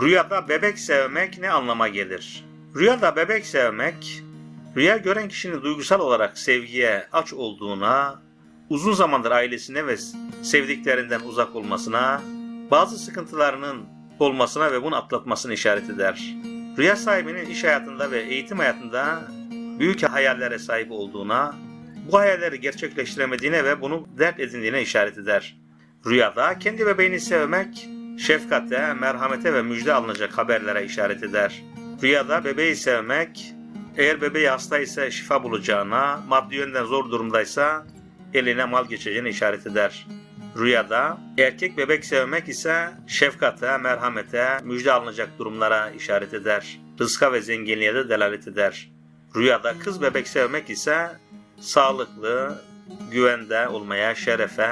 Rüyada bebek sevmek ne anlama gelir? Rüyada bebek sevmek, rüya gören kişinin duygusal olarak sevgiye aç olduğuna, uzun zamandır ailesine ve sevdiklerinden uzak olmasına, bazı sıkıntılarının olmasına ve bunu atlatmasını işaret eder. Rüya sahibinin iş hayatında ve eğitim hayatında büyük hayallere sahip olduğuna, bu hayalleri gerçekleştiremediğine ve bunu dert edindiğine işaret eder. Rüyada kendi bebeğini sevmek, şefkate, merhamete ve müjde alınacak haberlere işaret eder. Rüyada bebeği sevmek, eğer bebeği hastaysa şifa bulacağına, maddi yönden zor durumdaysa eline mal geçeceğine işaret eder. Rüyada erkek bebek sevmek ise şefkate, merhamete, müjde alınacak durumlara işaret eder. Rızka ve zenginliğe de delalet eder. Rüyada kız bebek sevmek ise sağlıklı, güvende olmaya, şerefe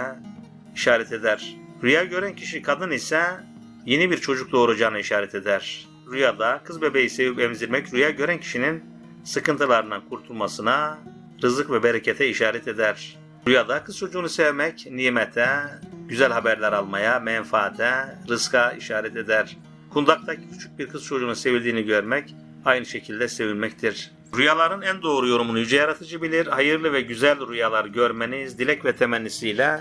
işaret eder. Rüya gören kişi kadın ise yeni bir çocuk doğuracağını işaret eder. Rüyada kız bebeği sevip emzirmek rüya gören kişinin sıkıntılarından kurtulmasına, rızık ve berekete işaret eder. Rüyada kız çocuğunu sevmek nimete, güzel haberler almaya, menfaate, rızka işaret eder. Kundaktaki küçük bir kız çocuğunun sevildiğini görmek aynı şekilde sevilmektir. Rüyaların en doğru yorumunu Yüce Yaratıcı bilir. Hayırlı ve güzel rüyalar görmeniz dilek ve temennisiyle